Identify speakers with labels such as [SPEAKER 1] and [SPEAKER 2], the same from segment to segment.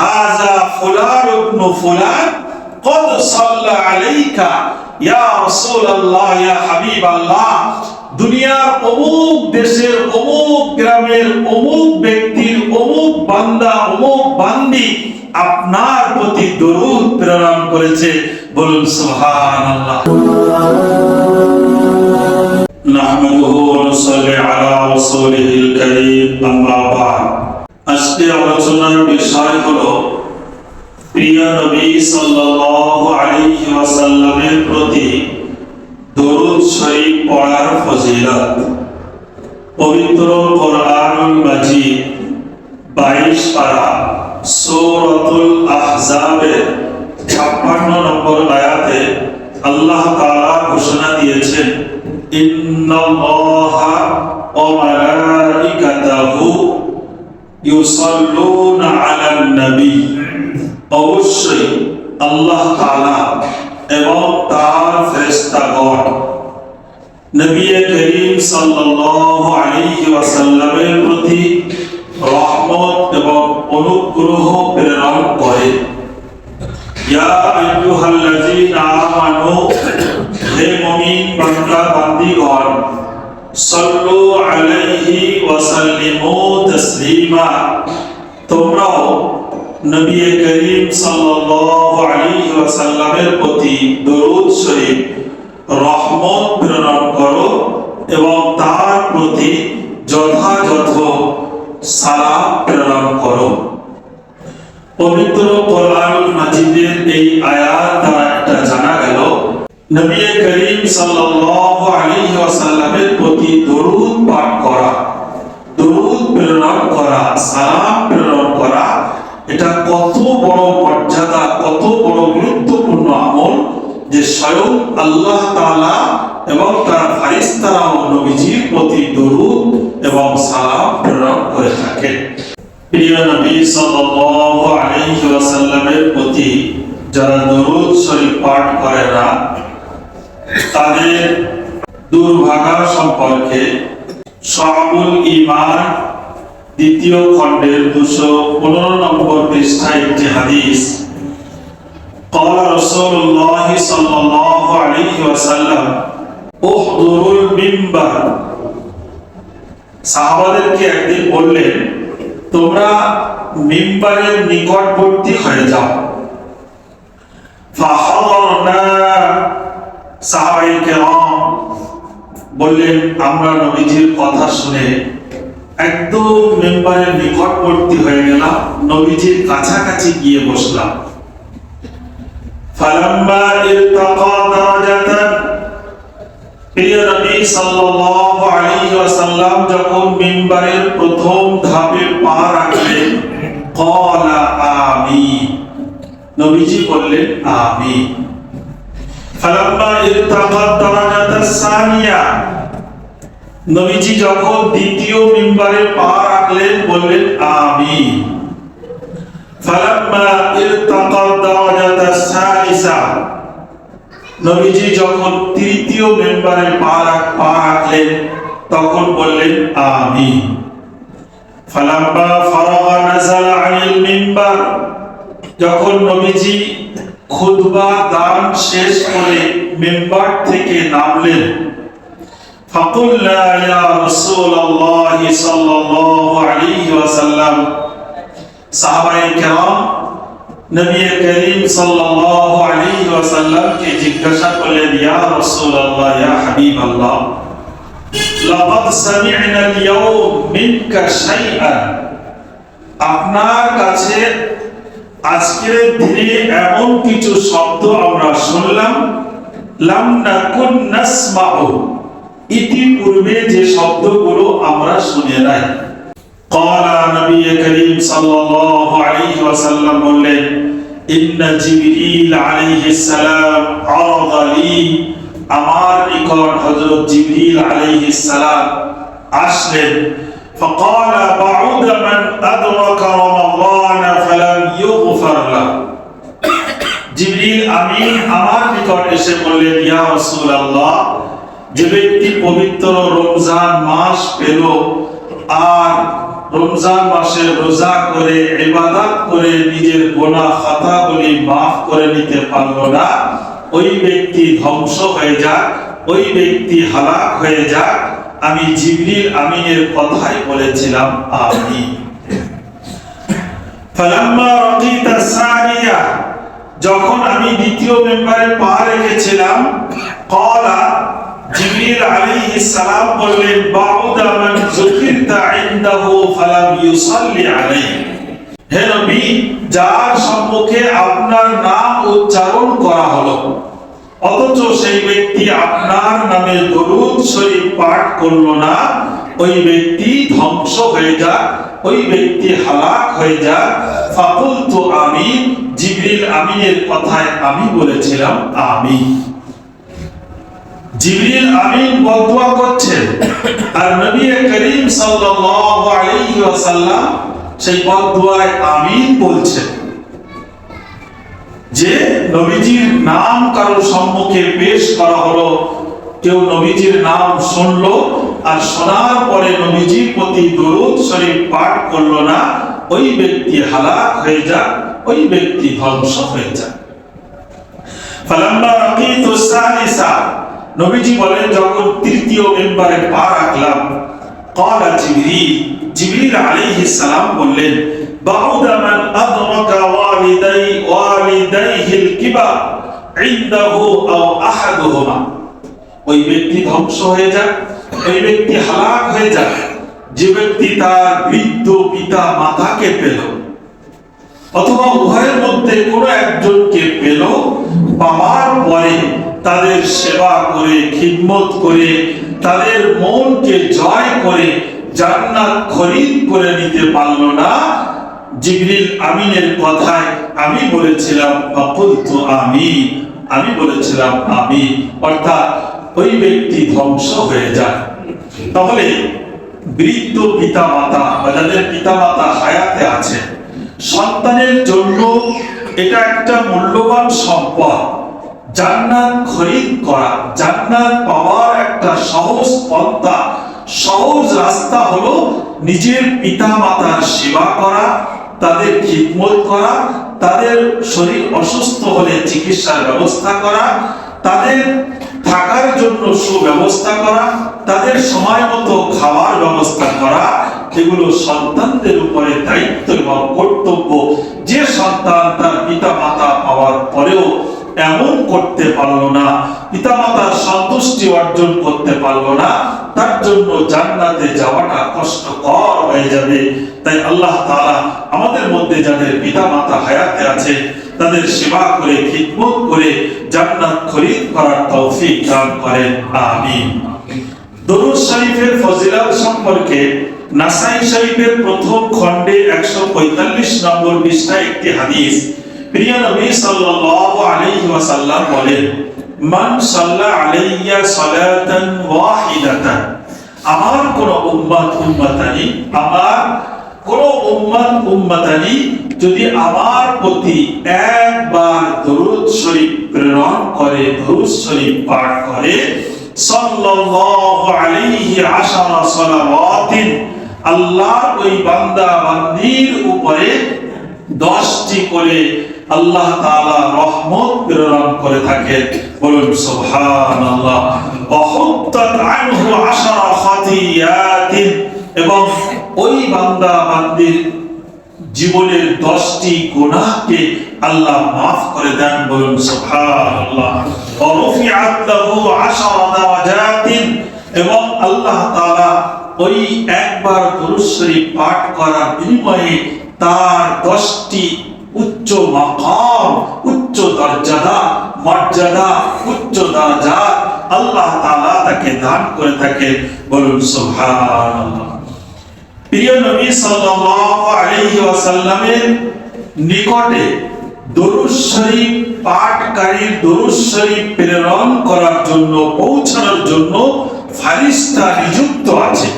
[SPEAKER 1] হাজা ফুলান ইবনু ফুলান, কদ সাল্লা আলাইকা, ইয়া রাসূলুল্লাহ, ইয়া হাবিবাল্লাহ। দুনিয়ার অমুক দেশের অমুক গ্রামের অমুক ব্যক্তির অমুক বান্দা, অমুক বান্দি আপনার প্রতি দরুদ প্রেরণ করেছে। বলুন, সুবহানাল্লাহ। নাহমাদুহু ওয়া নুসাল্লি আলা রাসূলিহিল কারীম, আম্মা বা'দ। আজকে আলোচনার বিষয় হলো, প্রিয় নবী সাল্লাল্লাহু আলাইহি ওয়াসাল্লামের প্রতি দরুদ শরীফ পড়ার ফজিলত। পবিত্র কোরআনুল মাজিদ 22 পারা, সূরাতুল আহজাবের 56 নম্বর আয়াতে আল্লাহ তাআলা ঘোষণা দিয়েছেন, ইন্নাল্লাহা ওয়া মালাইকাতাহু এবং তার ফেরেশতাগণ নবী প্রতি রহমত এবং অনুগ্রহ প্রেরণ করে। ইয়া আইয়ুহাল্লাযীনা আমানু, হে মুমিন বান্দা, বান্দীগণ সাল্লু আলাইহি ওয়া সাল্লিমু তাসলিমা। তোমরাও নবী করিম সাল্লাল্লাহু আলাইহি ওয়াসাল্লামের প্রতি দরুদ শরীফ, রহমত প্রেরণ করো এবং তার প্রতি যথাযথ সালাম প্রেরণ করো। পবিত্র কোরআনুল মাজিদের এই নবী করিম সাল্লাল্লাহু আলাইহি ওয়াসাল্লামের প্রতি দরুদ পাঠ করা, দরুদ প্রেরণ করা, সালাম প্রেরণ করা, এটা কত বড় মর্যাদা, কত বড় গুরুত্বপূর্ণ আমল যে স্বয়ং আল্লাহ তাআলা এবং তার ফারিস্তারাও নবীজির প্রতি দরুদ এবং সালাম প্রেরণ করে থাকেন। প্রিয় নবী সাল্লাল্লাহু আলাইহি ওয়াসাল্লামের প্রতি যারা দরুদ শরীফ পাঠ করে না তাদের দুর্ভাগা সম্পর্কে শাহুল ঈমান দ্বিতীয় খণ্ডের দুশো পনেরো নম্বর পৃষ্ঠায় একটি হাদিস قال رسول الله صلى الله عليه وسلم احضروا المنبر সাহাবাদেরকে একদিন বললেন তোমরা মিম্বারের নিকটবর্তী হয়ে যাও ফাহাদারনা বললেন, আমরা নবীজির কথা শুনে একদম মেম্বারের নিকটবর্তী হয়ে গেলাম, নবীজির কাছাকাছি গিয়ে বসলাম। প্রিয় যখন মিম্বারের প্রথম ধাপে পা রাখলেন নবীজি বললেন, আমিন। ফালাম্মা ইরতাকা দারাজাতাস সানিয়া নবীজি যখন দ্বিতীয় মিম্বারে পা রাখলেন, বললেন, আমিন। ফালাম্মা ইরতাকা দারাজাতাস সালিসা। নবীজি যখন তৃতীয় মেম্বারে পা রাখ- পা রাখলেন, তখন বললেন, আমিন। ফালাম্মা ফারাগা নাযালা আনিল মিম্বার। যখন নবীজি খুতবা দান শেষ করে মেম্বার থেকে নামলেন فقلنا يا رسول الله صلى الله عليه وسلم সাহাবায়ে কেরাম নবী করিম সাল্লাল্লাহু আলাইহি ওয়াসাল্লাম কে জিজ্ঞাসা করলেন ইয়া রাসূলুল্লাহ ইয়া হাবিবাল্লাহ লাকাদ সামি'না আল-ইয়াওম মিনকা শাইআন আপনার কাছে আজকের দিনে এমন কিছু শব্দ আমরা শুনলাম লাম নাকুন নাসমাউ ইতিপূর্বে যে শব্দগুলো আমরা শুনে নাই قال নবী করিম সাল্লাল্লাহু আলাইহি ওয়াসাল্লাম বললেন ইন্না জিবরিল আলাইহিস সালাম আরাদা লি আমার নিকট হযরত জিবরিল আলাইহিস সালাম আসলেন فقال بعد من أدرك رمضان আমিন আমার নিকট এসে বললেন, ইয়া রাসূলুল্লাহ, যে ব্যক্তি পবিত্র রমজান মাস পেল আর রমজান মাসে রোজা করে, ইবাদত করে নিজের গোনা খাতাগুলি মাফ করে নিতে না, ওই ব্যক্তি ধ্বংস হয়ে যাক, ওই ব্যক্তি হালাক হয়ে যাক। আমি জিবরিল আমিনের কথাই বলেছিলাম আমি ফালাম্মা রাকিতা সানিয়া যখন আমি দ্বিতীয় মেম্বারে পা রেখেছিলাম ক্বালা জিবরিল আলাইহিস সালাম বললেন, বাউদা মান যুকিরতা ইনদাহু ফালাম ইউসাল্লি আলাইহি। হে নবী, যার সম্মুখে আপনার নাম উচ্চারণ করা হলো, অথচ সেই ব্যক্তি আপনার নামে দরুদ শরীফ পাঠ করল না ওই ব্যক্তি ধ্বংস হয়ে যাক, ওই ব্যক্তি হালাক হয়ে যাক। ফাকুলতু আমি জিবরিল আমিনের কথায় আমি বলেছিলাম আমি জিবরিল আমিন বদুয়া আর নবী করিম সাল্লাল্লাহু আলাইহি ওয়াসাল্লাম সেই বদুয়ায় আমিন বলছেন। যে নবীজির নাম কারোর সম্মুখে পেশ করা হলো, কেউ নবীজির নাম শুনলো আর শোনার পরে নবীজির প্রতি দরুদ শরীফ পাঠ করল না, ওই ব্যক্তি হালাক হয়ে যাক, ওই ব্যক্তি ধ্বংস হয়ে যাক। ফালাম্মা রাকিতু সালিসা। নবীজি বলেন, যখন তৃতীয় মেম্বারে পা রাখলাম, ক্বালা জিবরিল জিবরিল আলাইহিস সালাম বললেন, বাউদা মান আদরাকা ওয়ালিদাই, ওয়ালিদাইহিল কিবার ইনদাহু আও আহাদুহুমা। ওই ব্যক্তি ধ্বংস হয়ে যাক ওই ব্যক্তি হালাক হয়ে যাক যে ব্যক্তি তার বৃদ্ধ পিতা মাতাকে পেল, অথবা উভয়ের মধ্যে কোনো একজনকে পেল, পাওয়ার পরে তাদের সেবা করে, খিদমত করে, তাদের মনকে জয় করে, জান্নাত খরিদ করে নিতে পারল না। জিবরিল আমিনের কথায় আমি বলেছিলাম, অকুলতু আমি আমি বলেছিলাম আমি অর্থাৎ ওই ব্যক্তি ধ্বংস হয়ে যায়। তাহলে বৃদ্ধ পিতা মাতা বা যাদের পিতা মাতা হায়াতে আছে সন্তানের জন্য এটা একটা মূল্যবান সম্পদ। জান্নাত খরিদ করা, জান্নাত পাওয়ার একটা সহজ পন্থা, সহজ রাস্তা হলো নিজের পিতা মাতার সেবা করা, তাদের খিদমত করা, তাদের শরীর অসুস্থ হলে চিকিৎসার ব্যবস্থা করা, তাদের থাকার জন্য সুব্যবস্থা করা তাদের সময় মতো খাওয়ার ব্যবস্থা করা, এগুলো সন্তানদের উপরে দায়িত্ব এবং কর্তব্য। যে সন্তান তার পিতা মাতা পাওয়ার পরেও এমন করতে পারল না পিতা মাতার সন্তুষ্টি অর্জন করতে পারল না, তার জন্য জান্নাতে যাওয়াটা কষ্টকর হয়ে যাবে। তাই আল্লাহ তাআলা আমাদের মধ্যে যাদের পিতা মাতা হায়াতে আছে, তাদের সেবা করে, খিদমত করে জান্নাত খরিদ করার তৌফিক দান করেন। আমিন। দরুদ শরীফের ফজিলত সম্পর্কে নাসাই শরীফের প্রথম খণ্ডে 145 নম্বর পৃষ্ঠায় একটি হাদিস প্রিয় নবী সাল্লাল্লাহু আলাইহি ওয়াসাল্লাম বলেন, মান সাল্লা আলাইয়া সালাতান ওয়াহিদাতান আমার কোন উম্মত উম্মতানি, আমার কোন উম্মত উম্মতানি যদি আমার প্রতি একবার দরুদ শরীফ প্রেরণ করে, দরুদ শরীফ পাঠ করে সাল্লাল্লাহু আলাইহি আশারা সালাওয়াতিন। আল্লাহ ওই বান্দা বান্দির উপরে দশটি করে আল্লাহ তাআলা রহমত প্রেরণ করে বলুন, সুবহানাল্লাহ। আনহু আশারা খাতিয়াতিন। এবং ওই বান্দা বান্দির জীবনের দশটি গুনাহকে আল্লাহ মাফ করে দেন। বলুন, সুবহানাল্লাহ। এবং আল্লাহ তাআলা ওই একবার পাঠ করার বিনিময়ে তার দশটি উচ্চ মাকাম, উচ্চ দরজাদা, মর্যাদা, উচ্চ দরজা আল্লাহ তাআলা তাকে দান করে থাকে বলুন, সুবহানাল্লাহ। প্রিয় নবী সাল্লাল্লাহু আলাইহি ওয়াসাল্লামের নিকটে দরুদ শরীফ পাঠকারীর দরুদ শরীফ প্রেরণ করার জন্য পৌঁছানোর জন্য ফারিস্তা নিযুক্ত আছে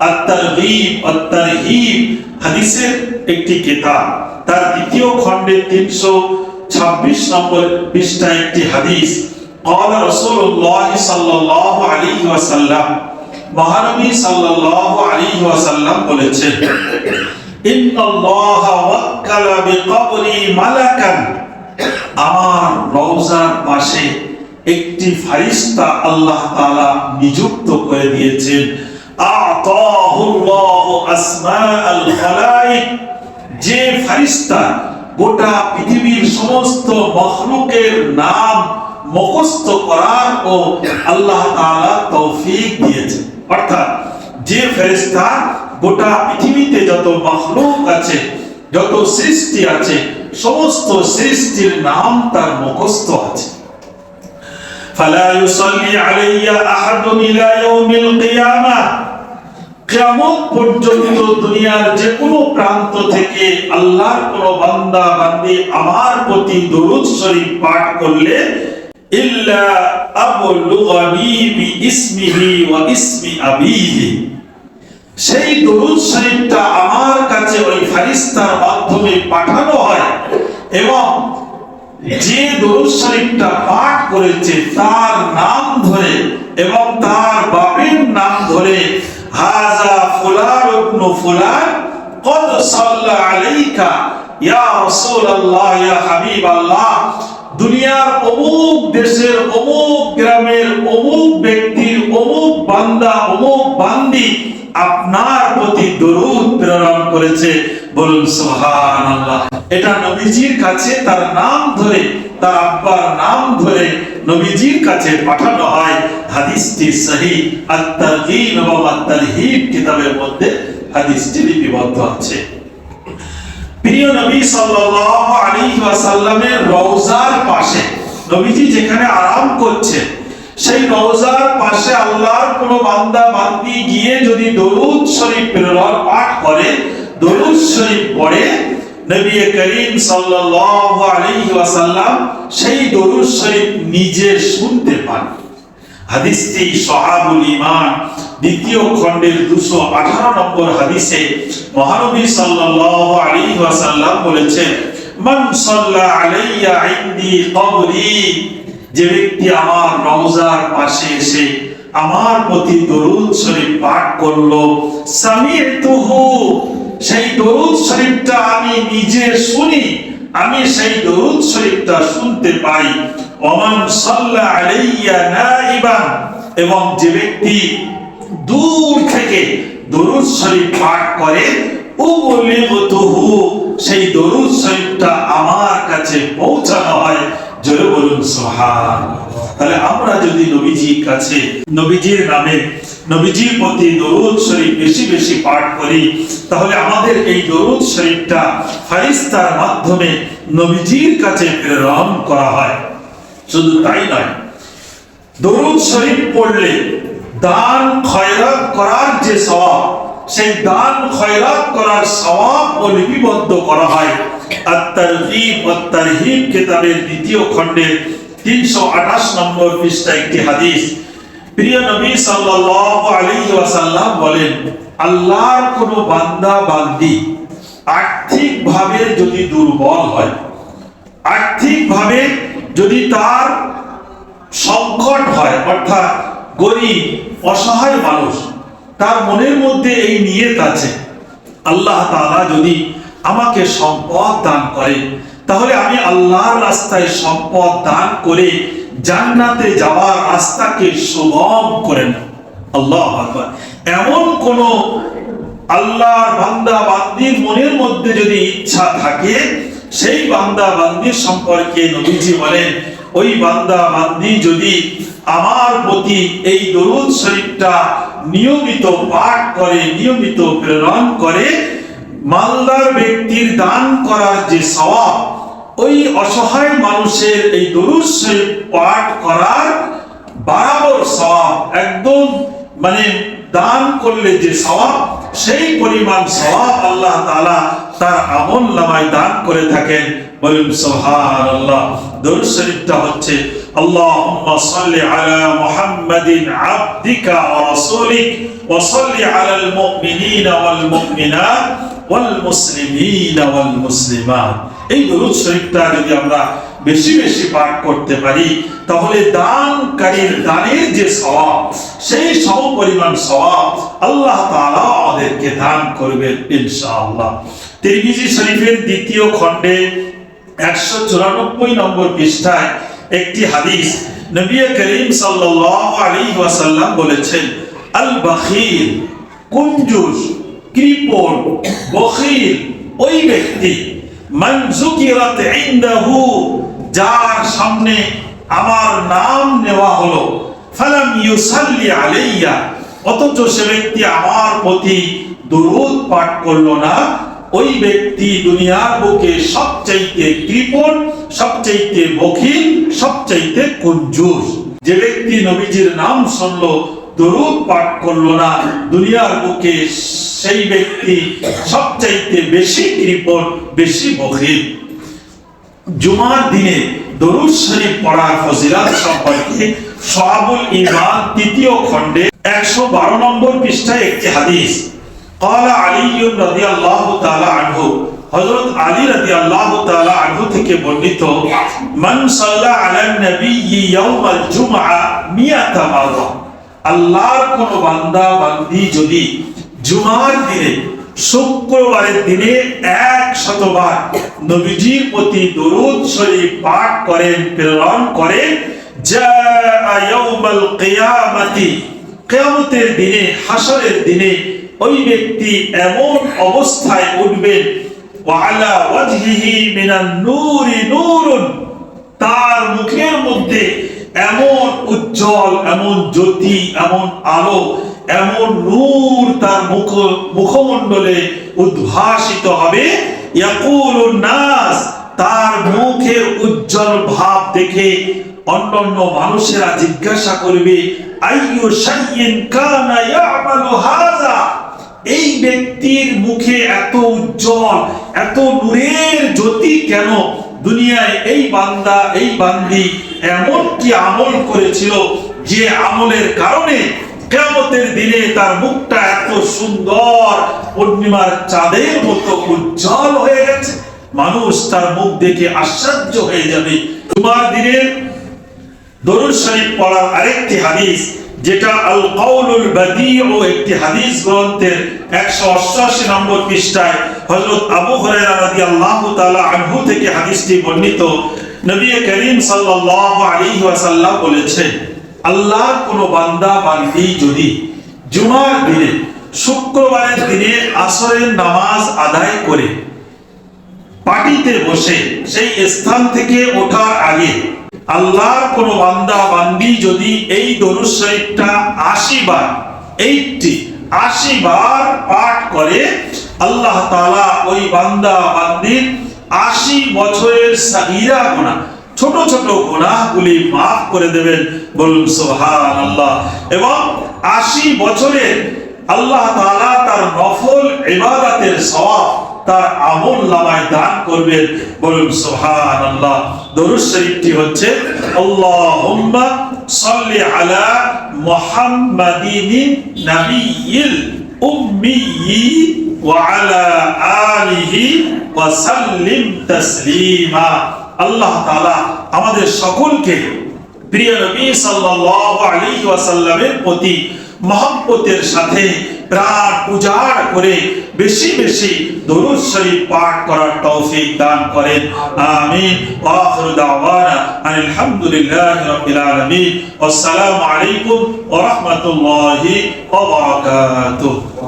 [SPEAKER 1] আত-তারগীব আত-তারহিব হাদিসের একটি কিতাব তার দ্বিতীয় খণ্ডে 326 নম্বর পৃষ্ঠায় একটি হাদিস قال رسول الله صلى الله عليه وسلم মহানবী সাল্লাল্লাহু আলাইহি ওয়াসাল্লাম বলেছেন আমার রওজার পাশে একটি ফারিস্তা আল্লাহ তাআলা নিযুক্ত করে দিয়েছেন। যে ফারিস্তা গোটা পৃথিবীর সমস্ত মখলুকের নাম মুখস্থ করার ও আল্লাহ তাআলা তৌফিক দিয়েছেন। অর্থাৎ যে ফেরেশতা গোটা পৃথিবীতে যত মখলুক আছে, যত সৃষ্টি আছে, সমস্ত সৃষ্টির নাম তার মুখস্থ আছে। ফালা ইউসাল্লি আলাইয়া আহাদুন ইলা ইয়াউমিল কিয়ামা। কিয়ামত পর্যন্ত দুনিয়ার যে কোনো প্রান্ত থেকে আল্লাহর কোন বান্দা, বান্দি আমার প্রতি দরুদ শরীফ পাঠ করলে, ইল্লা আবলুগানি বি ইসমিহি ওয়া ইসমি আবিহি। সেই দরুদ শরীফটা আমার কাছে ওই ফারিস্তার মাধ্যমে পাঠানো হয় এবং যে দরুদ শরীফটা পাঠ করেছে তার নাম ধরে এবং তার বাপের নাম ধরে, হাজা ফুলার ইবন ফুলার কদ সাল্লা আলাইকা, ইয়া রাসূলুল্লাহ, ইয়া হাবিবাল্লাহ। দুনিয়ার অমুক দেশের অমুক গ্রামের অমুক ব্যক্তির অমুক বান্দা, অমুক বান্দি আপনার প্রতি দরুদ প্রেরণ করেছে। বলুন, সুবহানাল্লাহ। এটা নবীজির কাছে তার নাম ধরে, তার আব্বার নাম ধরে নবীজির কাছে পাঠানো হয়। হাদিসটি সহি, আত-তারগীব এবং আত-তারহিব কিতাবের মধ্যে হাদিসটি লিপিবদ্ধ আছে। প্রিয় নবী সাল্লাল্লাহু আলাইহি ওয়াসাল্লামের রওজার পাশে নবীজি যেখানে আরাম করছে সেই রওজার পাশে আল্লাহর কোন বান্দা বান্দি গিয়ে যদি দরুদ শরীফ প্রেরণ পাঠ করে, দরুদ শরীফ পড়ে, নবী করিম সাল্লাল্লাহু আলাইহি ওয়াসাল্লাম সেই দরুদ শরীফ নিজে শুনতে পান। হাদিসটি সহাবুল ইমান দ্বিতীয় খণ্ডের দুশো আঠারো নম্বর হাদিসে মহানবী সাল্লাল্লাহু আলাইহি ওয়াসাল্লাম বলেছেন, মান সাল্লা আলাইয়া ইনদি কবরি যে ব্যক্তি আমার রওজার পাশে এসে আমার প্রতি দরুদ শরীফ পাঠ করল, সামি'তুহু, সেই দরুদ শরীফটা আমি নিজে শুনি, আমি সেই দরুদ শরীফটা শুনতে পাই। ওমান সাল্লা আলাইয়া নাইবান, এবং যে ব্যক্তি দূর থেকে দরুদ শরীফ পাঠ করে উবলিগতুহু সেই দরুদ শরীফটা আমার কাছে পৌঁছানো হয়। জোরে বলুন সুবহান তাহলে আমরা যদি নবীজির কাছে, নবীজির নামে, নবীজির প্রতি দরুদ শরীফ বেশি বেশি পাঠ করি, তাহলে আমাদের এই দরুদ শরীফটা ফারিস্তার মাধ্যমে নবীজির কাছে প্রেরণ করা হয়। শুধু তাই নয়, দরুদ শরীফ পড়লে দান খয়রাত করার যে সওয়াব, সেই দান খয়রাত করার সওয়াব ও লিপিবদ্ধ করা হয়। আত-তারগীব কিতাবের দ্বিতীয় খণ্ডের 328 নম্বর পৃষ্ঠায় একটি হাদিস। প্রিয় নবী সাল্লাল্লাহু আলাইহি ওয়াসাল্লাম বলেন, আল্লাহর কোন বান্দা, বান্দি আর্থিকভাবে যদি দুর্বল হয়, আর্থিকভাবে যদি তার সংকট হয়, অর্থাৎ গরিব, অসহায় মানুষ, তার মনের মধ্যে এই নিয়ত আছে, আল্লাহ তাআলা যদি আমাকে সম্পদ দান করে। তাহলে আমি আল্লাহর রাস্তায় সম্পদ দান করে জান্নাতে যাওয়ার রাস্তাকে সুগম করে নেব। আল্লাহ এমন কোন আল্লাহর বান্দা বান্দির মনের মধ্যে যদি ইচ্ছা থাকে, সেই বান্দা বান্দির সম্পর্কে নবীজি বলেন, ওই বান্দা বান্দি যদি আমার প্রতি এই দরুদ শরীফটা নিয়মিত পাঠ করে, নিয়মিত প্রেরণ করে মালদার ব্যক্তির দান করার যে সওয়াব, ওই অসহায় মানুষের এই দরুদ শরীফ পাঠ করার বরাবর সওয়াব, একদম মানে দান করলে যে সওয়াব, সেই পরিমাণ সওয়াব আল্লাহ তাআলা তার আমল নামায় দান করে থাকেন। বলুন সুবহানাল্লাহ। দরুদ শরীফটা হচ্ছে ওয়া রাসূলিক ওয়া সাল্লি আলাল মুমিনিনা ওয়াল মুমিনাত ওয়াল মুসলিমিনা ওয়াল মুসলিমাত এই দরুদ শরীফটা যদি আমরা বেশি বেশি পাঠ করতে পারি, তাহলে দানকারীর দানের যে স্বভাব, সেই সম পরিমাণ স্বভাব আল্লাহ তাআলা আমাদেরকে দান করবেন ইনশাআল্লাহ। তিরমিজি শরীফের দ্বিতীয় খণ্ডে একশো চুরানব্বই নম্বর পৃষ্ঠায় একটি হাদিস নবী করিম সাল্লাল্লাহু আলাইহি ওয়াসাল্লাম বলেছেন, আল বাখিল কুঞ্জুস, কৃপণ বখিল ওই ব্যক্তি, মান যুকিরাত যার সামনে আমার নাম নেওয়া হলো, ফালাম ইউসাল্লি আলাইয়া, অথচ সে ব্যক্তি আমার প্রতি দুরূদ পাঠ করল না ওই ব্যক্তি দুনিয়ার বুকে সবচাইতে কৃপণ, সবচাইতে বখিল, সবচাইতে কঞ্জুস। যে ব্যক্তি নবীজির নাম শুনলো, দরুদ পাঠ করল না, দুনিয়ার বুকে সেই ব্যক্তি সবচাইতে বেশি কৃপণ, বেশি বখিল। জুমার দিনে দরুদ শরীফ পড়ার ফজিলাত সম্পর্কে সোহাবুল ইমান তৃতীয় খণ্ডে একশো বারো নম্বর পৃষ্ঠায় একটি হাদিস। হযরত আলী রাদিয়াল্লাহু তাআলা আনহু থেকে বর্ণিত, মান সাল্লা আলা নবী ইয়াউমাল জুমআ আল্লাহর কোন বান্দা, বান্দি যদি জুমার দিনে, শুক্রবারের দিনে এক শতবার নবীজির প্রতি দরুদ শরীফ পাঠ করেন, প্রেরণ করেন যা ইয়াউমাল কিয়ামতি কিয়ামতের দিনে হাসরের দিনে ওই ব্যক্তি এমন অবস্থায় উঠবেন, ওয়ালা ওয়াজহিহি মিনান নূরি নূরুন, তার মুখের মধ্যে এমন উজ্জ্বল, এমন জ্যোতি, এমন আলো, এমন নূর তার মুখ, মুখমণ্ডলে উদ্ভাসিত হবে। ইয়াকুলুন নাস, তার মুখের উজ্জ্বল ভাব দেখে অন্যান্য মানুষেরা জিজ্ঞাসা করবে, আইয়ু শাইইন কানা ইয়ামালু হাযা? এই ব্যক্তির মুখে এত উজ্জ্বল এত নূরের জ্যোতি কেন? দুনিয়ায় এই বান্দা, এই বান্দি এমন কি আমল করেছিল যে আমলের কারণে কেমতের দিনে তার মুখটা এত সুন্দর, পূর্ণিমার চাঁদের মতো উজ্জ্বল হয়ে গেছে। মানুষ তার মুখ দেখে আশ্চর্য হয়ে যাবে। তোমার দিনের দরুদ শরীফ পড়ার আরেকটি হাদিস যেটা আল কাউলুল বাদিউ, একটি হাদিস গ্রন্থের 188 নম্বর পৃষ্ঠায় হযরত আবু হুরায়রা রাদিয়াল্লাহু তাআলা আনহু থেকে হাদিসটি বর্ণিত। নবী করিম সাল্লাল্লাহু আলাইহি ওয়াসাল্লাম বলেছেন, আল্লাহ কোন বান্দা বান্দি যদি জুমার দিনে, শুক্রবারের দিনে আসরের নামাজ আদায় করে পাটিতে বসে সেই স্থান থেকে ওঠার আগে আল্লাহর কোন বান্দা বান্দি যদি এই দরুদ শরীফটা আশি বার এইটি আশি বার পাঠ করে, আল্লাহ তাআলা ওই বান্দা বান্দির আশি বছরের সাগীরা গুনাহ, ছোট ছোট গুনাহগুলি মাফ করে দেবেন। বলুন, সুবহানাল্লাহ। এবং আশি বছরের আল্লাহ তাআলা তার নফল ইবাদতের সওয়াব তার আমল নামায় দান করবেন। বলুন, সুবহানাল্লাহ। দরুদ শরীফটি হচ্ছে, আল্লাহুম্মা সাল্লি আলা মুহাম্মাদিন নাবিয়্যিল উম্মিয়্যি ওয়া আলা আলিহি ওয়া সাল্লিম তাসলিমা। আল্লাহ তাআলা আমাদের সকলকে প্রিয় নবী সাল্লাল্লাহু আলাইহি ওয়াসাল্লামের প্রতি মহব্বতের সাথে প্রাণ পূজার করে বেশি বেশি দরুদ শরীফ পাঠ করার তৌফিক দান করেন। আমিন। ওয়া আখিরু দাওয়ানা আনিল হামদুলিল্লাহি রাব্বিল আলামিন। আসসালামু আলাইকুম ওয়া রাহমাতুল্লাহি ওয়া বারাকাতুহু।